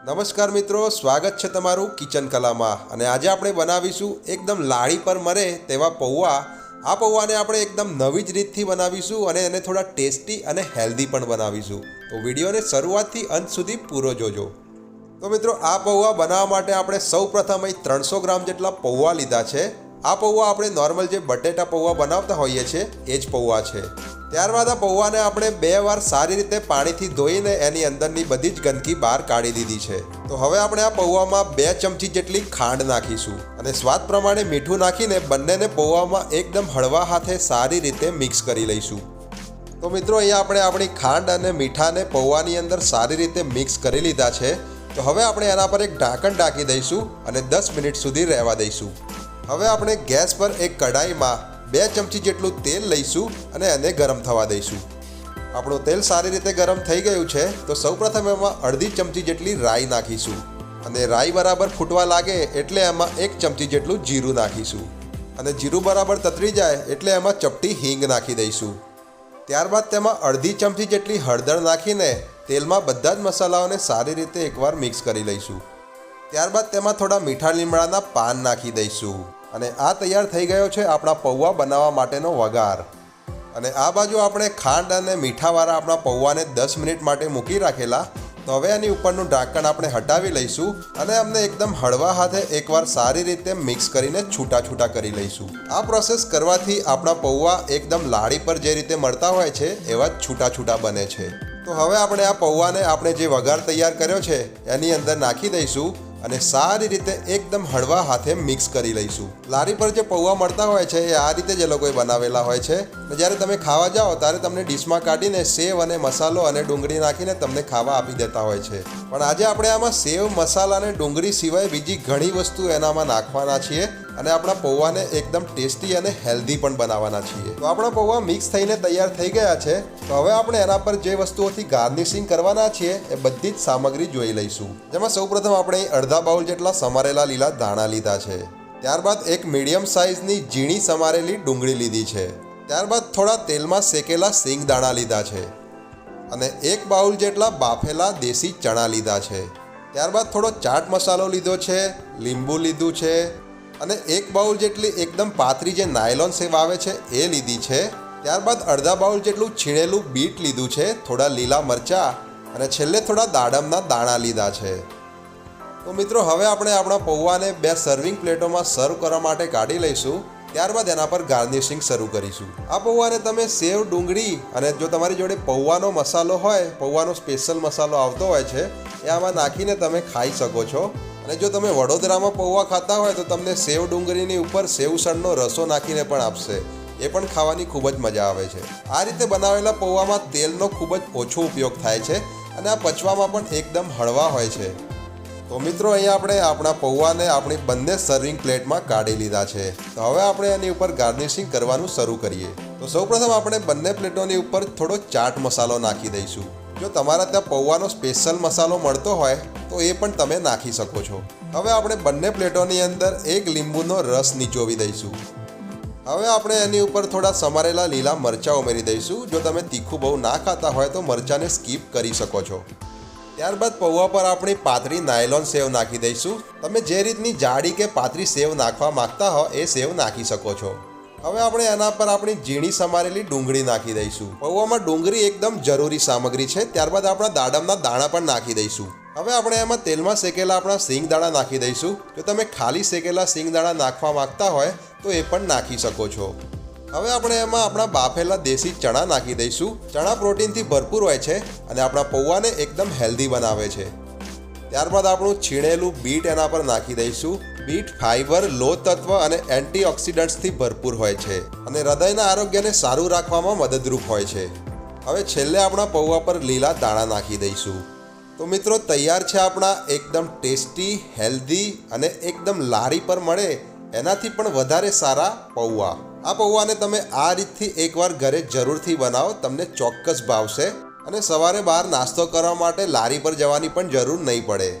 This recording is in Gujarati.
નમસ્કાર મિત્રો, સ્વાગત છે તમારું કિચન કલામાં. અને આજે આપણે બનાવીશું એકદમ લાડી પર મરે તેવા પૌવા. આ પૌવાને આપણે એકદમ નવી જ રીતથી બનાવીશું અને એને થોડા ટેસ્ટી અને હેલ્ધી પણ બનાવીશું. તો વિડીયોને શરૂઆતથી અંત સુધી પૂરો જોજો. તો મિત્રો, આ પૌવા બનાવવા માટે આપણે સૌ પ્રથમ અહીં ત્રણસો ગ્રામ જેટલા પૌવા લીધા છે. આ પૌવા આપણે નોર્મલ જે બટેટા પૌવા બનાવતા હોઈએ છીએ, એ જ પૌવા છે. ત્યારબાદ આ પૌવાને આપણે બે વાર સારી રીતે પાણીથી ધોઈને એની અંદરની બધી જ ગંદકી બહાર કાઢી દીધી છે. તો હવે આપણે આ પૌવામાં બે ચમચી જેટલી ખાંડ નાખીશું અને સ્વાદ પ્રમાણે મીઠું નાખીને બંનેને પૌવામાં એકદમ હળવા હાથે સારી રીતે મિક્સ કરી લઈશું. તો મિત્રો, અહીંયા આપણે આપણી ખાંડ અને મીઠાને પૌવાની અંદર સારી રીતે મિક્સ કરી લીધા છે. તો હવે આપણે એના પર એક ઢાંકણ ઢાંકી દઈશું અને દસ મિનિટ સુધી રહેવા દઈશું. હવે આપણે ગેસ પર એક કઢાઈમાં બે ચમચી જેટલું તેલ લઈશું અને એને ગરમ થવા દઈશું. આપણું તેલ સારી રીતે ગરમ થઈ ગયું છે, તો સૌપ્રથમ એમાં અડધી ચમચી જેટલી રાઈ નાખીશું. અને રાઈ બરાબર ફૂટવા લાગે એટલે એમાં એક ચમચી જેટલું જીરું નાખીશું. અને જીરું બરાબર તતરી જાય એટલે એમાં ચપટી હિંગ નાખી દઈશું. ત્યારબાદ તેમાં અડધી ચમચી જેટલી હળદર નાખીને તેલમાં બધા જ મસાલાઓને સારી રીતે એકવાર મિક્સ કરી લઈશું. ત્યારબાદ તેમાં થોડા મીઠા લીમડાના પાન નાખી દઈશું. અને આ તૈયાર થઈ ગયો છે આપણા પૌવા બનાવવા માટેનો વઘાર. અને આ બાજુ આપણે ખાંડ અને મીઠાવાળા આપણા પૌવાને દસ મિનિટ માટે મૂકી રાખેલા તો હવે એની ઉપરનું ઢાંકણ આપણે હટાવી લઈશું અને અમને એકદમ હળવા હાથે એકવાર સારી રીતે મિક્સ કરીને છૂટા છૂટા કરી લઈશું. આ પ્રોસેસ કરવાથી આપણા પૌવા એકદમ લાડી પર જે રીતે મળતા હોય છે એવા જ છૂટા છૂટા બને છે. તો હવે આપણે આ પૌવાને આપણે જે વઘાર તૈયાર કર્યો છે એની અંદર નાખી દઈશું અને સારી રીતે એકદમ હળવા હાથે મિક્સ કરી લઈશું. લારી પર જે પૌવા મળતા હોય છે, એ આ રીતે જ લોકોએ બનાવેલા હોય છે. જ્યારે તમે ખાવા જાઓ, ત્યારે તમને ડીશમાં કાઢીને સેવ અને મસાલો અને ડુંગળી નાખીને તમને ખાવા આપી દેતા હોય છે. પણ આજે આપણે આમાં સેવ, મસાલા અને ડુંગળી સિવાય બીજી ઘણી વસ્તુ એનામાં નાખવાના છીએ. અને આપણા પૌવાને એકદમ ટેસ્ટી અને હેલ્ધી પણ બનાવવાના છીએ. તો આપણા પૌવા મિક્સ થઈને તૈયાર થઈ ગયા છે, તો હવે આપણે એના પર જે વસ્તુઓથી ગાર્નિશિંગ કરવાના છીએ, એ બધી જ સામગ્રી જોઈ લઈશું. જેમાં સૌપ્રથમ આપણે અડધા બાઉલ જેટલા સમારેલા લીલા ધાણા લીધા છે. ત્યારબાદ એક મીડિયમ સાઇઝની ઝીણી સમારેલી ડુંગળી લીધી છે. ત્યારબાદ થોડા તેલમાં શેકેલા સિંગ દાણા લીધા છે. અને એક બાઉલ જેટલા બાફેલા દેશી ચણા લીધા છે. ત્યારબાદ થોડો ચાટ મસાલો લીધો છે, લીંબુ લીધું છે અને એક બાઉલ જેટલી એકદમ પાતળી જે નાયલોન સેવ આવે છે, એ લીધી છે. ત્યારબાદ અડધા બાઉલ જેટલું છીણેલું બીટ લીધું છે, થોડા લીલા મરચાં અને છેલ્લે થોડા દાડમના દાણા લીધા છે. તો મિત્રો, હવે આપણે આપણા પૌવાને બે સર્વિંગ પ્લેટોમાં સર્વ કરવા માટે કાઢી લઈશું. ત્યારબાદ એના પર ગાર્નિશિંગ શરૂ કરીશું. આ પૌવાને તમે સેવ, ડુંગળી અને જો તમારી જોડે પૌવાનો મસાલો હોય, પૌવાનો સ્પેશિયલ મસાલો આવતો હોય છે, એ આમાં નાખીને તમે ખાઈ શકો છો. અને જો તમે વડોદરામાં પૌવા ખાતા હોય તો તમને સેવ ડુંગળીની ઉપર સેવસણનો રસો નાખીને પણ આપશે. એ પણ ખાવાની ખૂબ જ મજા આવે છે. આ રીતે બનાવેલા પૌવામાં તેલનો ખૂબ જ ઓછો ઉપયોગ થાય છે અને આ પચવામાં પણ એકદમ હળવા હોય છે. તો મિત્રો, અહીંયા આપણે આપણા પૌવાને આપણી બંને સર્વિંગ પ્લેટમાં કાઢી લીધા છે. તો હવે આપણે એની ઉપર ગાર્નિશિંગ કરવાનું શરૂ કરીએ. તો સૌપ્રથમ આપણે બંને પ્લેટોની ઉપર થોડો ચાટ મસાલો નાખી દઈશું. જો તમારા ત્યાં પૌવાનો સ્પેશિયલ મસાલો મળતો હોય, તો એ પણ તમે નાખી શકો છો. હવે આપણે બંને પ્લેટોની અંદર એક લીંબુનો રસ નીચોવી દઈશું. હવે આપણે એની ઉપર થોડા સમારેલા લીલા મરચાં ઉમેરી દઈશું. જો તમે તીખું બહુ ના ખાતા હોય, તો મરચાંને સ્કીપ કરી શકો છો. ત્યારબાદ પૌવા પર આપણી પાતળી નાયલોન સેવ નાખી દઈશું. તમે જે રીતની જાડી કે પાતળી સેવ નાખવા માંગતા હો, એ સેવ નાખી શકો છો. હવે આપણે એના પર આપણી ઝીણી સમારેલી ડુંગળી નાખી દઈશું. પૌવામાં ડુંગળી એકદમ જરૂરી સામગ્રી છે, ત્યારબાદ આપણા દાડમના દાણા પણ નાખી દઈશું. હવે આપણે એમાં તેલમાં શેકેલા આપણા સિંગ દાણા નાખી દઈશું. જો તમે ખાલી શેકેલા સિંગ દાણા નાખવા માંગતા હોય, તો એ પણ નાખી શકો છો. હવે આપણે એમાં આપણા બાફેલા દેશી ચણા નાખી દઈશું. ચણા પ્રોટીનથી ભરપૂર હોય છે અને આપણા પૌવાને એકદમ હેલ્ધી બનાવે છે. ત્યારબાદ આપણું છીણેલું બીટ એના પર નાખી દઈશું. બીટ, ફાઈબર, લો તત્વ અને એન્ટીઓક્સિડન્ટ્સથી ભરપૂર હોય છે અને હૃદયના આરોગ્યને સારું રાખવામાં મદદરૂપ હોય છે. હવે છેલ્લે આપણા પૌવા પર લીલા દાણા નાખી દઈશું. તો મિત્રો, તૈયાર છે આપણા એકદમ ટેસ્ટી, હેલ્ધી અને એકદમ લારી પર મળે એનાથી પણ વધારે સારા પૌવા. આ પૌવાને તમે આ રીતથી એકવાર ઘરે જરૂરથી બનાવો, તમને ચોક્કસ ભાવશે અને સવારે બહાર નાસ્તો કરવા માટે લારી પર જવાની પણ જરૂર નહીં પડે.